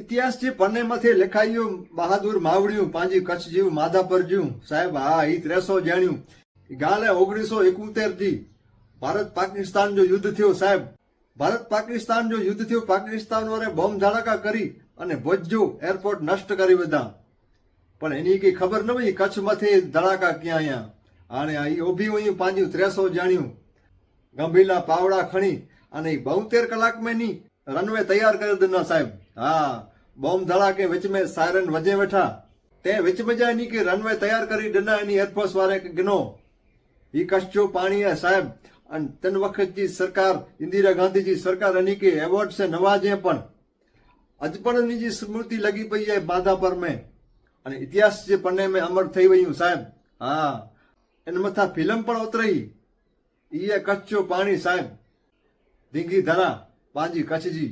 ઇતિહાસ જે પન્નેમાંથી લખાયું, બહાદુર માવડ્યું, પાંજી કચ્છ જીવ માધાપર જીવ સાહેબ હા ઈ ત્રેસો જાણ્યું. ગાલે ઓગણીસો એકોતેરથી ભારત પાકિસ્તાન જો યુદ્ધ થયો, સાહેબ. ભારત પાકિસ્તાન જો યુદ્ધ થયું પાકિસ્તાન વાળે બોમ્બ ધડાકા કરી અને ભોજ્જુ એરપોર્ટ નષ્ટ કરી બધા પણ એની કઈ ખબર ન હોય કચ્છમાંથી ધડાકા ક્યાં અહીંયા અને અહીં ઓભી હોય પાંજ્યું ત્રેસો જાણ્યું. ગંભીલા પાવડા ખણી અને બોતેર કલાકમાં ની રનવે તૈયાર કરી દીધા, સાહેબ. હા, બોમ્બ ધડાકે વિચ મેં સાયરન વજે બેઠા તે વિચ में જાય ની કે રનવે તૈયાર કરી દીધા એની એરફોર્સ વાળે કે ગનો. ઈ કચ્છો પાણી હે, સાહેબ. અને તન વખત જી સરકાર, ઇન્દિરા ગાંધીજી સરકાર એની કે એવોર્ડ સે નવાજે પણ. અજ પણ એની જી સ્મૃતિ લગી પઈ છે માધા પર મેં. અને ઇતિહાસ જે પન્ને મેં અમર થઈ વયું, સાહેબ. હા. એને મથા ફિલ્મ પણ ઉતરી ઈએ કચ્છો પાણી, સાહેબ. ધીંગી ધરા. પાંજી કચ્છજી